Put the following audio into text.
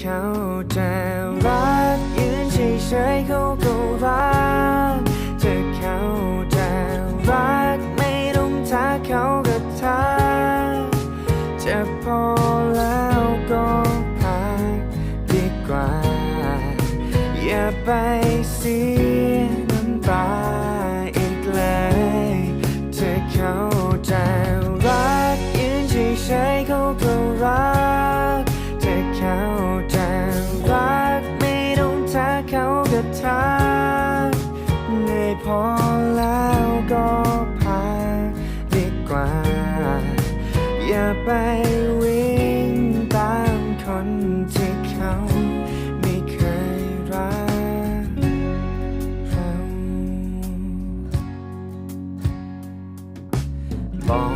เขาจะรักยืนเฉยๆเขาก็รักจะเขาจะรักไม่ต้องทักเขาก็ทักจะพอแล้วก็พักดีกว่า อย่าไป จะช้าเนยพอแล้วก็พักดีกว่า อย่าไปวิ่งตามคนที่เขาไม่เคยรักเราลอง